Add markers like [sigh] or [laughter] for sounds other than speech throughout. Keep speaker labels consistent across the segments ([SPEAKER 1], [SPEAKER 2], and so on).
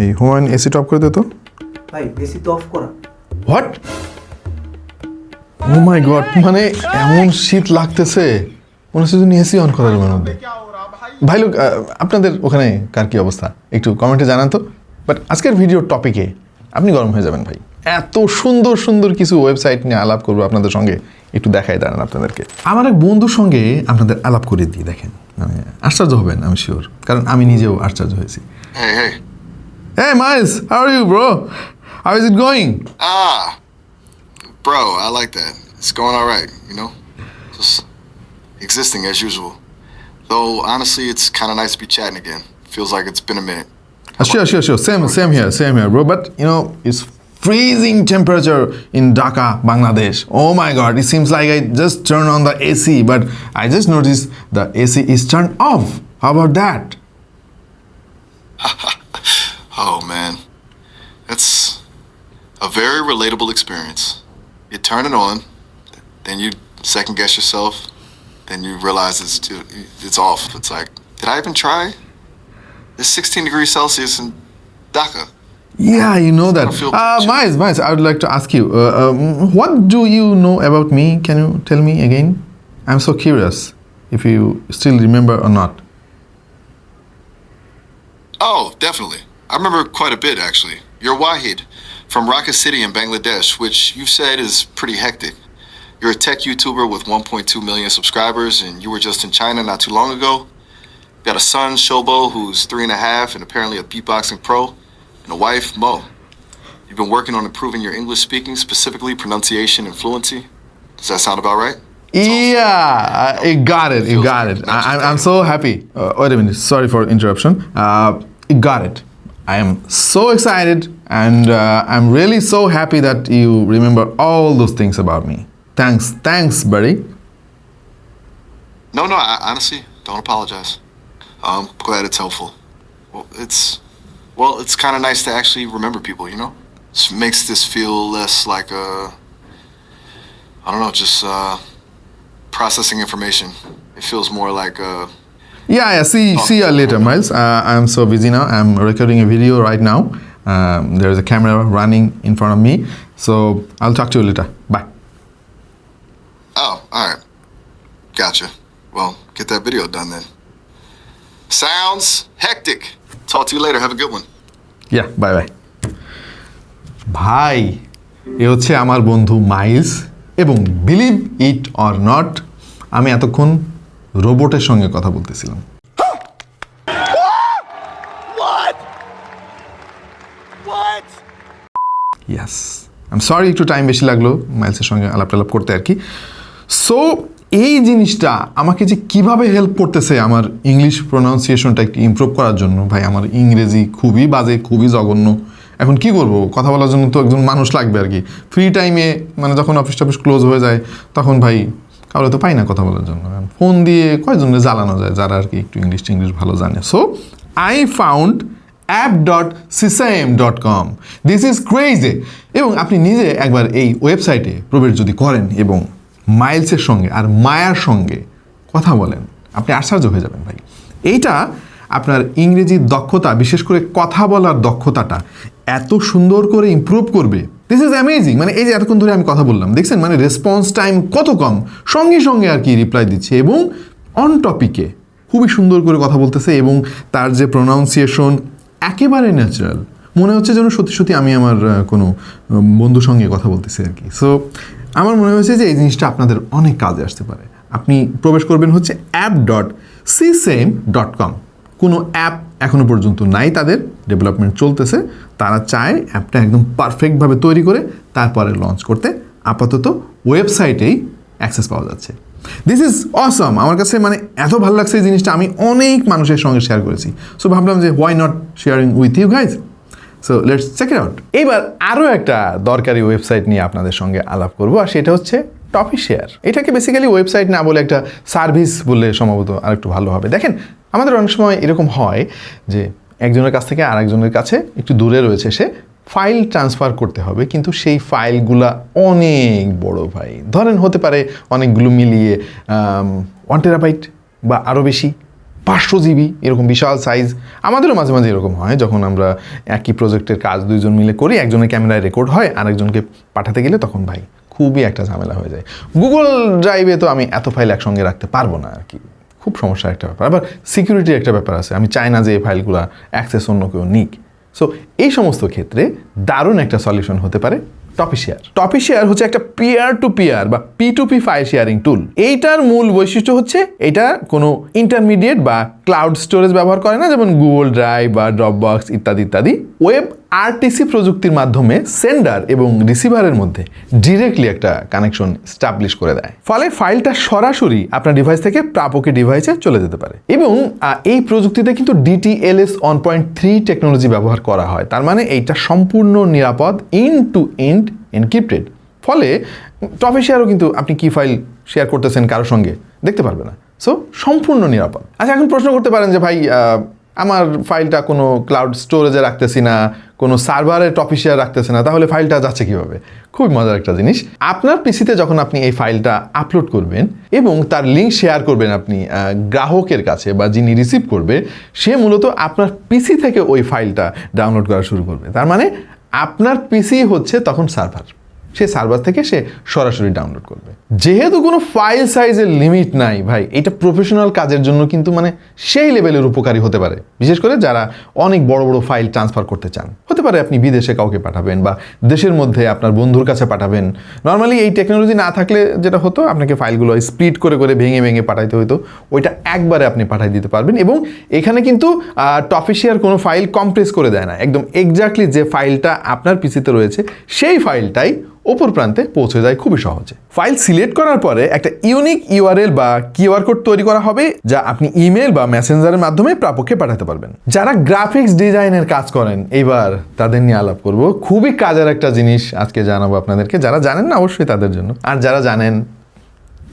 [SPEAKER 1] এই Humayun AC top করে দে তো।
[SPEAKER 2] ভাই এসি তো অফ করা।
[SPEAKER 1] হোয়াট ও মাই গড মানে এমন শীত লাগতেছে মনে হচ্ছে যেন এসি অন করার মধ্যে। ভাই লোক আপনাদের ওখানে কার কি অবস্থা? একটু কমেন্টে জানান তো। বাট আজকের ভিডিওর টপিকে আপনি গরম হয়ে যাবেন ভাই। এত সুন্দর সুন্দর কিছু ওয়েবসাইট নিয়ে আলাপ করব আপনাদের সঙ্গে। একটু দেখাই দাঁড়ান আপনাদেরকে। আমার এক বন্ধুর সঙ্গে আপনাদের আলাপ করে দিই দেখেন। মানে আশ্চর্য হবেন আমি শিওর কারণ আমি নিজেও আশ্চর্য হয়েছি।
[SPEAKER 3] Hey, hey.
[SPEAKER 1] Hey Miles, how are you bro? How is it going?
[SPEAKER 3] Ah, bro, I like that. It's going all right, you know? Just existing as usual. Though, honestly, it's kind of nice to be chatting again. Feels like it's been a minute.
[SPEAKER 1] Uh, sure, sure, sure. Same, same here, same here, bro. But you know, it's freezing temperature in Dhaka, Bangladesh. Oh my God! It seems like I just turned on the AC, but I just noticed the AC is turned off. How about that? [laughs]
[SPEAKER 3] Oh, man. That's a very relatable experience. You turn it on, then you second guess yourself, then you realize it's, too, it's off. It's like, did I even try? It's 16 degrees Celsius in Dhaka.
[SPEAKER 1] Yeah, you know that. Uh. Miles, Miles, I would like to ask you, uh, um, what do you know about me? Can you tell me again? I'm so curious if you still remember or not.
[SPEAKER 3] Oh, definitely. I remember quite a bit, actually. You're Wahid from Rocket City in Bangladesh, which you've said is pretty hectic. You're a tech YouTuber with 1.2 million subscribers, and you were just in China not too long ago. You got a son, Shobo, who's three and a half and apparently a beatboxing pro, and a wife, Mo. You've been working on improving your English speaking, specifically pronunciation and fluency. Does that sound about right?
[SPEAKER 1] Yeah, I got it. You got it. I, I'm- I'm so happy. Uh, wait a minute. Sorry for interruption. Uh, you got it. I am so excited, and uh, I'm really so happy that you remember all those things about me. Thanks, thanks, buddy.
[SPEAKER 3] No, no, I, honestly, don't apologize. I'm glad it's helpful. Well, it's well, it's kind of nice to actually remember people, you know. Just makes this feel less like a, I don't know, just uh, processing information. It feels more like a,
[SPEAKER 1] Yeah, yeah. See, oh. see you later, Miles. Uh, I'm so busy now. I'm recording a video right now. Um, there is a camera running in front of me, so I'll talk to you later. Bye.
[SPEAKER 3] oh, all right, gotcha. Well, get that video done then. Sounds hectic. Talk to you later. Have a good one.
[SPEAKER 1] Yeah bye bye ভাই এ হচ্ছে আমার বন্ধু Miles এবং believe it or not আমি এতক্ষণ রোবটের সঙ্গে কথা বলতেছিলাম। ইয়াস আম সরি একটু টাইম বেশি লাগল মাইলসের সঙ্গে আলাপ টালাপ করতে আর কি। সো এই জিনিসটা আমাকে যে কীভাবে হেল্প করতেছে আমার ইংলিশ প্রোনাউন্সিয়েশনটা একটু ইমপ্রুভ করার জন্য, ভাই আমার ইংরেজি খুবই বাজে, খুবই জঘন্য। এখন কি করব? কথা বলার জন্য তো একজন মানুষ লাগবে আর কি। ফ্রি টাইমে মানে যখন অফিস টফিস ক্লোজ হয়ে যায়, তখন ভাই কাউরে তো পাই না কথা বলার জন্য। ফোন দিয়ে কয়জনে জ্বালানো যায় যারা আর কি একটু ইংলিশ টিংলিশ ভালো জানে? So I found app dot সিসাইম dot com this is crazy এবং আপনি নিজে একবার এই ওয়েবসাইটে প্রবেশ যদি করেন এবং মাইলসের সঙ্গে আর মায়ার সঙ্গে কথা বলেন, আপনি আশ্চর্য হয়ে যাবেন ভাই। এইটা আপনার ইংরেজির দক্ষতা, বিশেষ করে কথা বলার দক্ষতাটা এত সুন্দর করে ইমপ্রুভ করবে দিস ইজ অ্যামেজিং মানে এই যে এতক্ষণ ধরে আমি কথা বললাম, দেখছেন? মানে রেসপন্স টাইম কত কম? সঙ্গে সঙ্গে আর কি রিপ্লাই দিচ্ছে এবং অন টপিকে খুবই সুন্দর করে কথা বলতেছে এবং তার যে প্রোনাউন্সিয়েশন একেবারে ন্যাচারাল মনে হচ্ছে যেন সত্যি সত্যি আমি আমার কোনো বন্ধুর সঙ্গে কথা বলতেছি আর কি। সো আমার মনে হয়েছে যে এই জিনিসটা আপনাদের অনেক কাজে আসতে পারে। আপনি প্রবেশ করবেন হচ্ছে app dot sesame dot com কোনো অ্যাপ এখনও পর্যন্ত নাই তাদের ডেভেলপমেন্ট চলতেছে। তারা চায় অ্যাপটা একদম পারফেক্টভাবে তৈরি করে তারপরে লঞ্চ করতে। আপাতত ওয়েবসাইটেই অ্যাক্সেস পাওয়া যাচ্ছে। দিস ইজ অসম আমার কাছে মানে এত ভালো লাগছে এই জিনিসটা। আমি অনেক মানুষের সঙ্গে শেয়ার করেছি। সো ভাবলাম যে why not sharing with you guys so let's check it out এবার আরও একটা দরকারি ওয়েবসাইট নিয়ে আপনাদের সঙ্গে আলাপ করব, আর সেটা হচ্ছে টপি শেয়ার এটাকে বেসিক্যালি ওয়েবসাইট না বলে একটা সার্ভিস বললে সম্ভবত আরেকটু ভালো হবে। দেখেন আমাদের অনেক সময় এরকম হয় যে একজনের কাছ থেকে আরেকজনের কাছে একটু দূরে রয়েছে সে ফাইল ট্রান্সফার করতে হবে, কিন্তু সেই ফাইলগুলা অনেক বড় ভাই। ধরেন হতে পারে অনেকগুলো মিলিয়ে ওয়ান টেরাবাইট বা আরও বেশি, পাঁচশো জিবি এরকম বিশাল সাইজ আমাদেরও মাঝে মাঝে এরকম হয়, যখন আমরা একই প্রজেক্টের কাজ দুইজন মিলে করি, একজনের ক্যামেরায় রেকর্ড হয়, আরেকজনকে পাঠাতে গেলে তখন ভাই খুবই একটা ঝামেলা হয়ে যায়। গুগল ড্রাইভে তো আমি এত ফাইল একসঙ্গে রাখতে পারব না আর কি। খুব সমস্যার একটা ব্যাপার। আবার সিকিউরিটির একটা ব্যাপার আছে। আমি চাই না যে এই ফাইলগুলো অ্যাক্সেস অন্য কেউ নিক। সো এই সমস্ত ক্ষেত্রে দারুণ একটা সলিউশন হতে পারে টপি শেয়ার টপি শেয়ার হচ্ছে একটা পিয়ার টু পিয়ার বা P to P file sharing tool এইটার মূল বৈশিষ্ট্য হচ্ছে এটা কোনো ইন্টারমিডিয়েট বা ক্লাউড স্টোরেজ ব্যবহার করে না। যেমন গুগল ড্রাইভ বা ড্রপবক্স ইত্যাদি ইত্যাদি। ওয়েব আরটিসি প্রযুক্তির মাধ্যমে সেন্ডার এবং রিসিভারের মধ্যে ডিরেক্টলি একটা কানেকশন স্টাবলিশ করে দেয়। ফলে ফাইলটা সরাসরি আপনার ডিভাইস থেকে প্রাপকের ডিভাইসে চলে যেতে পারে। এবং এই প্রযুক্তিতে কিন্তু DTLS one point three technology ব্যবহার করা হয়। তার মানে এইটা সম্পূর্ণ নিরাপদ ইন টু এন্ড এনক্রিপ্টেড ফলে টপে শেয়ারও কিন্তু আপনি কি ফাইল শেয়ার করতেছেন কারোর সঙ্গে দেখতে পারবে না। সো সম্পূর্ণ নিরাপদ। আচ্ছা এখন প্রশ্ন করতে পারেন যে ভাই আমার ফাইলটা কোনো ক্লাউড স্টোরেজে রাখতেছি না কোনো সার্ভারে টপি শেয়ার রাখতেছে না, তাহলে ফাইলটা যাচ্ছে কীভাবে? খুবই মজার একটা জিনিস। আপনার পিসিতে যখন আপনি এই ফাইলটা আপলোড করবেন এবং তার লিঙ্ক শেয়ার করবেন আপনি গ্রাহকের কাছে বা যিনি রিসিভ করবে, সে মূলত আপনার পিসি থেকে ওই ফাইলটা ডাউনলোড করা শুরু করবে। তার মানে আপনার পিসি হচ্ছে তখন সার্ভার সে সার্ভার থেকে সে সরাসরি ডাউনলোড করবে। যেহেতু কোনো ফাইল সাইজের লিমিট নাই ভাই, এটা প্রফেশনাল কাজের জন্য কিন্তু মানে সেই লেভেলের উপকারী হতে পারে। বিশেষ করে যারা অনেক বড় বড় ফাইল ট্রান্সফার করতে চান। হতে পারে আপনি বিদেশে কাউকে পাঠাবেন বা দেশের মধ্যে আপনার বন্ধুর কাছে পাঠাবেন। নর্মালি এই টেকনোলজি না থাকলে যেটা হতো, আপনাকে ফাইলগুলো স্প্লিট করে করে ভেঙে ভেঙে পাঠাইতে হতো ওইটা একবারে আপনি পাঠিয়ে দিতে পারবেন এবং এখানে কিন্তু টফিশিয়ার কোনো ফাইল কম্প্রেস করে দেয় না। একদম এক্স্যাক্টলি যে ফাইলটা আপনার পিসিতে রয়েছে, সেই ফাইলটাই ওপর প্রান্তে পৌঁছে যায় খুবই সহজে। ফাইল সিলেক্ট করার পরে একটা ইউনিক ইউআরএল বা কিউআর কোড তৈরি করা হবে যা আপনি ইমেল বা মেসেঞ্জারের মাধ্যমে প্রাপককে পাঠাতে পারবেন। যারা গ্রাফিক্স ডিজাইনের কাজ করেন, এবার তাদের নিয়ে আলাপ করব। খুবই কাজের একটা জিনিস আজকে জানাব আপনাদেরকে। যারা জানেন না, অবশ্যই তাদের জন্য। আর যারা জানেন,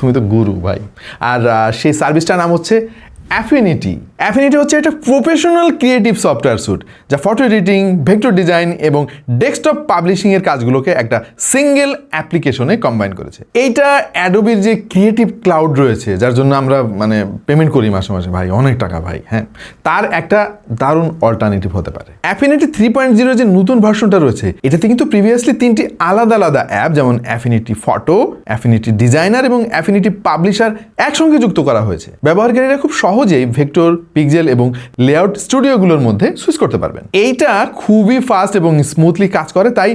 [SPEAKER 1] তুমি তো গুরু ভাই। আর সেই সার্ভিসটার নাম হচ্ছে অ্যাফিনিটি অ্যাফিনিটি হচ্ছে একটা প্রফেশনাল ক্রিয়েটিভ সফটওয়্যার স্যুট যা ফটো এডিটিং ভেক্টর ডিজাইন এবং ডেস্কটপ পাবলিশিংয়ের কাজগুলোকে একটা সিঙ্গেল অ্যাপ্লিকেশনে কম্বাইন করেছে। এইটা অ্যাডোবির যে ক্রিয়েটিভ ক্লাউড রয়েছে, যার জন্য আমরা মানে পেমেন্ট করি মাসে মাসে, ভাই, অনেক টাকা, ভাই হ্যাঁ তার একটা দারুণ অল্টারনেটিভ হতে পারে। অ্যাফিনিটি থ্রি পয়েন্ট জিরো যে নতুন ভার্সনটা রয়েছে, এটাতে কিন্তু প্রিভিয়াসলি তিনটি আলাদা আলাদা অ্যাপ যেমন অ্যাফিনিটি ফটো অ্যাফিনিটি ডিজাইনার এবং অ্যাফিনিটি পাবলিশার একসঙ্গে যুক্ত করা হয়েছে। ব্যবহারকারীরা খুব সহজেই ভেক্টর, পিকজেল এবং লেআউট স্টুডিওগুলোর মধ্যে সুইচ করতে পারবেন। এইটা খুবই ফাস্ট এবং স্মুথলি কাজ করে, তাই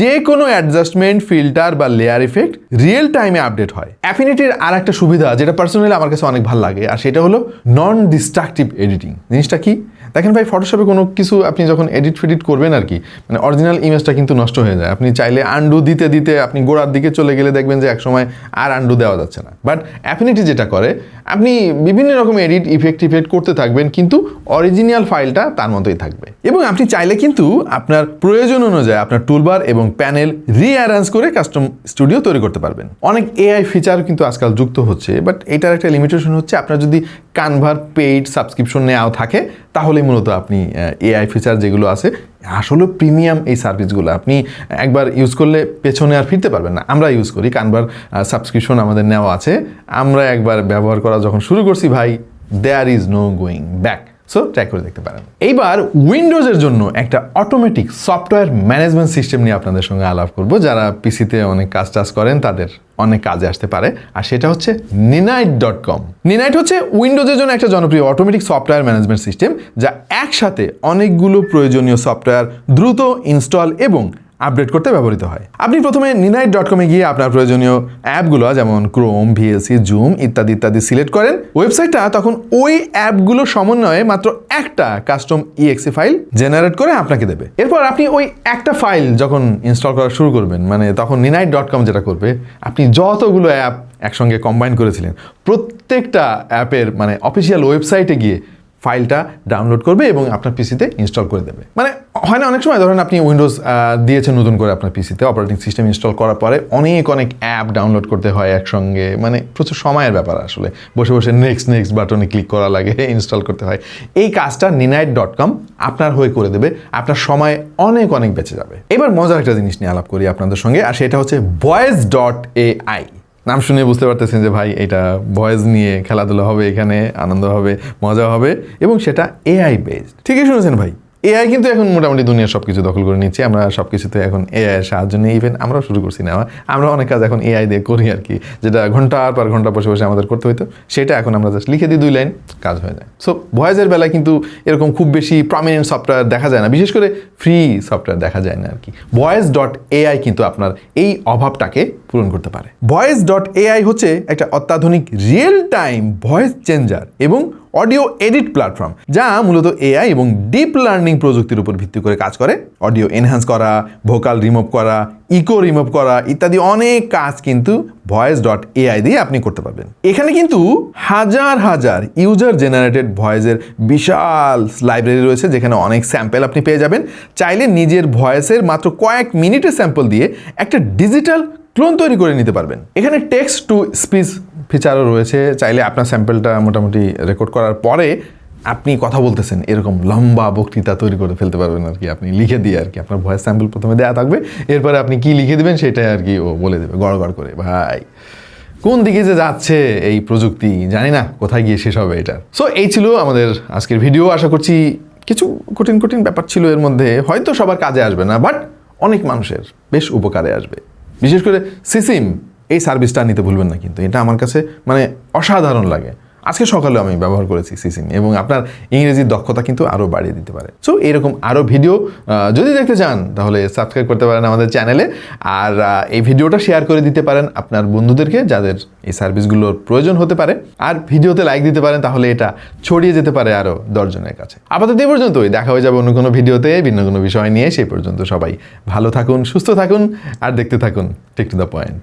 [SPEAKER 1] যে কোনো অ্যাডজাস্টমেন্ট, ফিল্টার বা লেয়ার ইফেক্ট রিয়েল টাইমে আপডেট হয়। অ্যাফিনিটির আর একটা সুবিধা, যেটা পার্সোনালি আমার কাছে অনেক ভালো লাগে, আর সেটা হলো নন ডিস্ট্রাকটিভ এডিটিং জিনিসটা কি? দেখেন ভাই ফটোশপে কোনো কিছু আপনি যখন এডিট ফেডিট করবেন আর কি মানে অরিজিনাল ইমেজটা কিন্তু নষ্ট হয়ে যায়। আপনি চাইলে আন্ডু দিতে দিতে আপনি গোড়ার দিকে চলে গেলে দেখবেন যে একসময় আর আন্ডু দেওয়া যাচ্ছে না। বাট অ্যাফিনিটি যেটা করে, আপনি বিভিন্ন রকম এডিট ইফেক্ট ইফেক্ট করতে থাকবেন, কিন্তু অরিজিনাল ফাইলটা তার মতোই থাকবে। এবং আপনি চাইলে কিন্তু আপনার প্রয়োজন অনুযায়ী আপনার টুলবার এবং প্যানেল রিঅ্যারেঞ্জ করে কাস্টম স্টুডিও তৈরি করতে পারবেন। অনেক এআই ফিচার কিন্তু আজকাল যুক্ত হচ্ছে বাট এটার একটা লিমিটেশন হচ্ছে আপনার যদি কানভার পেইড সাবস্ক্রিপশন নেওয়াও থাকে, তাহলে মূলত আপনি এআই ফিচার যেগুলো আছে, আসলে প্রিমিয়াম এই সার্ভিসগুলো আপনি একবার ইউজ করলে পেছনে আর ফিরতে পারবেন না। আমরা ইউজ করি কানবার সাবস্ক্রিপশন আমাদের নেওয়া আছে। আমরা একবার ব্যবহার করা যখন শুরু করছি, ভাই there is no going back so track করে দেখতে পারেন। এইবার উইন্ডোজের জন্য একটা অটোমেটিক সফটওয়্যার ম্যানেজমেন্ট সিস্টেম নিয়ে আপনাদের সঙ্গে আলাপ করব। যারা পিসিতে অনেক কাজ টাজ করেন, তাদের অনেক কাজে আসতে পারে। আর সেটা হচ্ছে নিনাইট ডট কম নিনাইট হচ্ছে উইন্ডোজের জন্য একটা জনপ্রিয় অটোমেটিক সফটওয়্যার ম্যানেজমেন্ট সিস্টেম যা একসাথে অনেকগুলো প্রয়োজনীয় সফটওয়্যার দ্রুত ইনস্টল এবং আপডেট করতে ব্যবহৃত হয়। আপনি প্রথমে নিনাইট ডট কমে গিয়ে আপনার প্রয়োজনীয় অ্যাপগুলো, যেমন ক্রোম ভিএলসি জুম ইত্যাদি ইত্যাদি সিলেক্ট করেন। ওয়েবসাইটটা তখন ওই অ্যাপগুলো সমন্বয়ে মাত্র একটা কাস্টম ইএক্সি ফাইল জেনারেট করে আপনাকে দেবে। এরপর আপনি ওই একটা ফাইল যখন ইনস্টল করা শুরু করবেন মানে তখন নিনাইট ডট কম যেটা করবে, আপনি যতগুলো অ্যাপ একসঙ্গে কম্বাইন করেছিলেন, প্রত্যেকটা অ্যাপের মানে অফিসিয়াল ওয়েবসাইটে গিয়ে ফাইলটা ডাউনলোড করবে এবং আপনার পিসিতে ইনস্টল করে দেবে। মানে হয় না, অনেক সময় ধরেন আপনি উইন্ডোজ দিয়েছেন নতুন করে আপনার পিসিতে অপারেটিং সিস্টেম ইনস্টল করার পরে অনেক অনেক অ্যাপ ডাউনলোড করতে হয় একসঙ্গে। মানে প্রচুর সময়ের ব্যাপার আসলে। বসে বসে নেক্সট নেক্সট বাটনে ক্লিক করা লাগে [laughs] ইনস্টল করতে হয়। এই কাজটা নিনাইট ডট কম আপনার হয়ে করে দেবে। আপনার সময় অনেক অনেক বেঁচে যাবে। এবার মজার একটা জিনিস নিয়ে আলাপ করি আপনাদের সঙ্গে, আর সেটা হচ্ছে ভয়েস ডট এআই নাম শুনে বুঝতে পারতেছেন যে ভাই, এটা ভয়েস নিয়ে খেলাধুলা হবে, এখানে আনন্দ হবে, মজা হবে এবং সেটা এআই বেসড ঠিকই শুনেছেন ভাই? এআই কিন্তু এখন মোটামুটি দুনিয়ার সব কিছু দখল করে নিচ্ছে। আমরা সব কিছুতে এখন এআই এর সাহায্য নিয়ে ইভেন আমরাও শুরু করছি না। আমরা অনেক কাজ এখন এআই দিয়ে করি আর কি, যেটা ঘণ্টার পর ঘণ্টা বসে বসে আমাদের করতে হইতো। সেটা এখন আমরা জাস্ট লিখে দিই দুই লাইন, কাজ হয়ে যায়। সো ভয়েসের বেলায় কিন্তু এরকম খুব বেশি প্রমিনেন্ট সফটওয়্যার দেখা যায় না। বিশেষ করে ফ্রি সফটওয়্যার দেখা যায় না আর কি। ভয়েস ডট এআই কিন্তু আপনার এই অভাবটাকে পূরণ করতে পারে। ভয়েস ডট এআই হচ্ছে একটা অত্যাধুনিক রিয়েল টাইম ভয়েস চেঞ্জার এবং অডিও এডিট প্ল্যাটফর্ম, যা মূলত এআই এবং ডিপ লার্নিং প্রযুক্তির উপর ভিত্তি করে কাজ করে। অডিও এনহ্যান্স করা, ভোকাল রিমুভ করা, ইকো রিমুভ করা ইত্যাদি অনেক কাজ কিন্তু ভয়েস ডট এআই দিয়ে আপনি করতে পারবেন। এখানে কিন্তু হাজার হাজার ইউজার জেনারেটেড ভয়েসের বিশাল লাইব্রেরি রয়েছে, যেখানে অনেক স্যাম্পেল আপনি পেয়ে যাবেন। চাইলে নিজের ভয়েসের মাত্র কয়েক মিনিটের স্যাম্পল দিয়ে একটা ডিজিটাল ক্লোন তৈরি করে নিতে পারবেন। এখানে টেক্সট টু স্পিচ ফিচারও রয়েছে, চাইলে আপনার স্যাম্পেলটা মোটামুটি রেকর্ড করার পরে আপনি কথা বলতেছেন, এরকম লম্বা বক্তৃতা তৈরি করে ফেলতে পারবেন আর কি, আপনি লিখে দিয়ে আর কি, আপনার ভয়েস স্যাম্পল প্রথমে দেওয়া থাকবে, এরপরে আপনি কি লিখে দেবেন সেটাই আর কি ও বলে দেবে, গড় গড় করে, ভাই। কোন দিকে যে যাচ্ছে এই প্রযুক্তি, জানি না, কোথায় গিয়ে শেষ হবে এটা। সো এই ছিল আমাদের আজকের ভিডিও আশা করছি কিছু কঠিন কঠিন ব্যাপার ছিল এর মধ্যে, হয়তো সবার কাজে আসবে না বাট অনেক মানুষের বেশ উপকারে আসবে। বিশেষ করে সিসিম এই সার্ভিসটা নিতে ভুলবেন না কিন্তু। এটা আমার কাছে মানে অসাধারণ লাগে। আজকে সকালে আমি ব্যবহার করেছি সিসিম এবং আপনার ইংরেজির দক্ষতা কিন্তু আরও বাড়িয়ে দিতে পারে। সো এরকম আরও ভিডিও যদি দেখতে চান, তাহলে সাবস্ক্রাইব করতে পারেন আমাদের চ্যানেলে আর এই ভিডিওটা শেয়ার করে দিতে পারেন আপনার বন্ধুদেরকে, যাদের এই সার্ভিসগুলোর প্রয়োজন হতে পারে। আর ভিডিওতে লাইক দিতে পারেন, তাহলে এটা ছড়িয়ে যেতে পারে আরও দশজনের কাছে। আপাতত এই পর্যন্তই। দেখা হয়ে যাবে অন্য কোনো ভিডিওতে ভিন্ন কোনো বিষয় নিয়ে। সেই পর্যন্ত সবাই ভালো থাকুন, সুস্থ থাকুন, আর দেখতে থাকুন টেক টু দ্য পয়েন্ট